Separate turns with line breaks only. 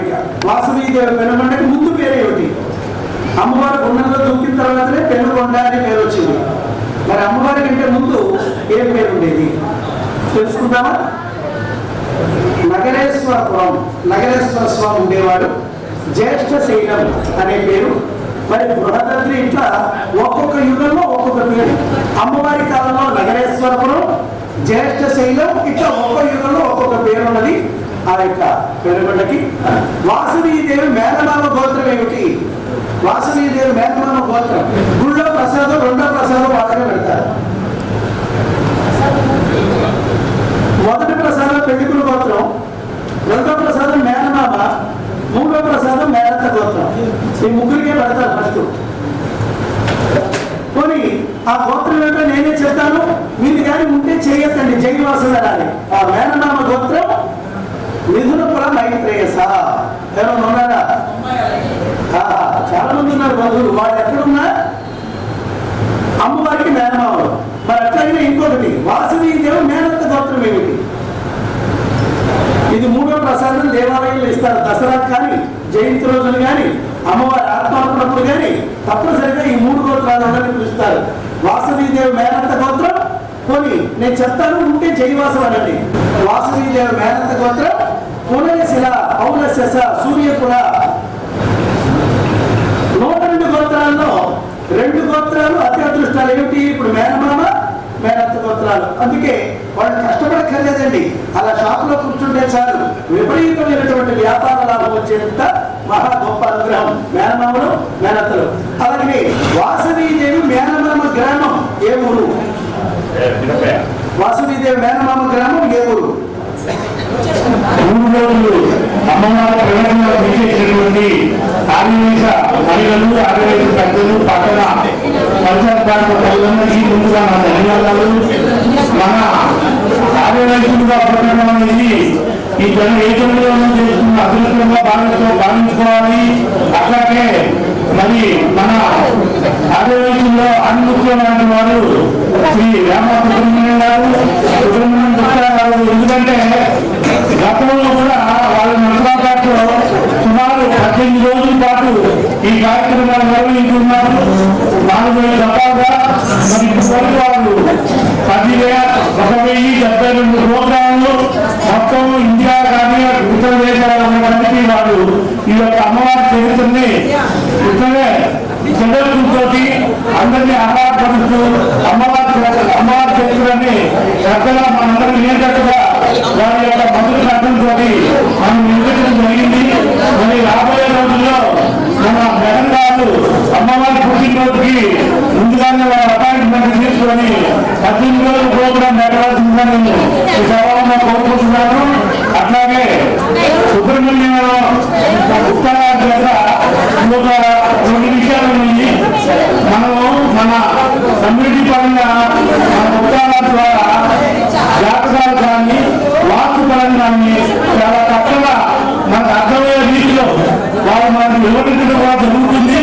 కోరిక వాసవీదేవి పెనుగొండకి ముందు పేరే ఒకటి. అమ్మవారి గుండంలో దూకిన తర్వాతనే పెనుగొండ అని పేరు వచ్చింది. మరి అమ్మవారి కంటే ముందు ఏం పేరు ఉండేది? తెలుసుకుందామా నగరేశ్వరపురం నగరేశ్వర స్వామి ఉండేవాడు. జ్యేష్ఠ శైలం అనే పేరు. మరి బృహదత్రి ఇట్లా ఒక్కొక్క యుగంలో ఒక్కొక్క పేరు అమ్మవారి కాలంలో నగరేశ్వరపురం జ్యేష్ఠ శైలం ఇట్లా ఒక్కొక్క యుగంలో ఒక్కొక్క పేరు ఉన్నది ఆ యొక్క పెనుగొండకి వాసవీదేవి మేనమామ గోత్రం ఏమిటి? వాసవీదేవి మేనమామ గోత్రం. గుళ్ళో ప్రసాదం రెండో ప్రసాదం వాళ్ళకే పెడతారు. మొదటి ప్రసాదం పెళ్ళికుల గోత్రం రెండో ప్రసాదం మేనమామ మూడో ప్రసాదం మేనత్త గోత్రం. ఈ ముగ్గురికే పెడతారు ఫస్ట్. పోనీ ఆ గోత్రం ఏంటో నేనే చెప్తాను. మీది కానీ ఉంటే చేయొద్దండి జైవాసం వెళ్ళాలి ఆ మేన ఎవరైనా ఉన్నారా? చాలా మంది ఉన్నారు బంధువులు. వాళ్ళు ఎక్కడున్నా? అమ్మవారికి మేనమామలు. మరి అట్లాగే ఇంకొకటి వాసవి దేవు మేనత్త గోత్రం ఏమిటి? ఇది మూడో ప్రసాదం దేవాలయంలో ఇస్తారు. దసరా కానీ జయంతి రోజులు కానీ అమ్మవారి ఆత్మార్పణప్పుడు కానీ తప్పనిసరిగా ఈ మూడు గోత్రాలు అందరినీ పిలుస్తారు. వాసవి దేవి మేనత్త గోత్రం. పోనీ నేను చెప్తాను ఉంటే జయవాసం అనండి. వాసవి దేవి మేనత్త గోత్రం. పునశిల సూర్యకుల నూట రెండు గోత్రాల్లో రెండు గోత్రాలు అతి అదృష్టాలు ఏమిటి? ఇప్పుడు మేనమామ మేనత్త గోత్రాలు. అందుకే వాళ్ళు కష్టపడక్కర్లేదండి. అలా షాపులో కూర్చుంటే చాలు. విపరీతమైనటువంటి వ్యాపార లాభం వచ్చేంత మహా గొప్ప అనుగ్రహం. మేనమామలు మేనత్తలు. అలాగే వాసవీదేవి మేనమామ గ్రామం ఏ ఊరు? వాసవీదేవి మేనమామ గ్రామం ఏ ఊరు?
అమ్మవారి ప్రయాణంలో విచ్చేసినటువంటి ఆదివేశ మహిళలు ఆదివేశ పెద్దలు పక్కన పరిసర ప్రాంత ప్రజలందరికీ ముందుగా నా ధన్యవాదాలు. మన ఆదివేశులుగా పుట్టడం అనేది ఈ జన ఏ చేస్తున్న అదృష్టంగా భావిస్తూ భావించుకోవాలి. అట్లాగే మరి మన ఆదివేశంలో అన్ముఖ్యమైన వారు శ్రీ రామ సుబ్రహ్మణ్యం గారు. సుబ్రహ్మణ్యం గుప్తా గారు. ఎందుకంటే ఈ కార్యక్రమాలు నిర్వహించున్నారు నాలుగు వేల రకాలుగా మరి ఇప్పటివరకు వాళ్ళు పదివేల ఒక వెయ్యి డెబ్బై రెండు ప్రోగ్రాంలు మొత్తం ఇండియా కానీ ఇతర దేశాల ఉన్నటువంటి వాళ్ళు ఈ యొక్క అమ్మవారి చరిత్రని ఇక్కడే చెల్లెలతోటి అందరినీ ఆహ్లాదపరుస్తూ అమ్మవారి అమ్మవారి చరిత్రని చక్కగా మనందరం వినేటట్టుగా వారి యొక్క మధుర కథంతో మనం నిర్వహించడం ప్రతి రోజు ప్రోగ్రాం ఈ సభలో కోరుకుంటున్నాను. అట్లాగే చేత రెండు విషయాలు ఉన్నాయి. మనము మన కమ్యూనిటీ పరంగా మన ఉత్తరాల ద్వారా జాతకాలు కానీ వాస్తు పరంగా చాలా చక్కగా మనకు అర్థమయ్యే రీతిలో వాళ్ళు మనకు వివరించడం కూడా జరుగుతుంది.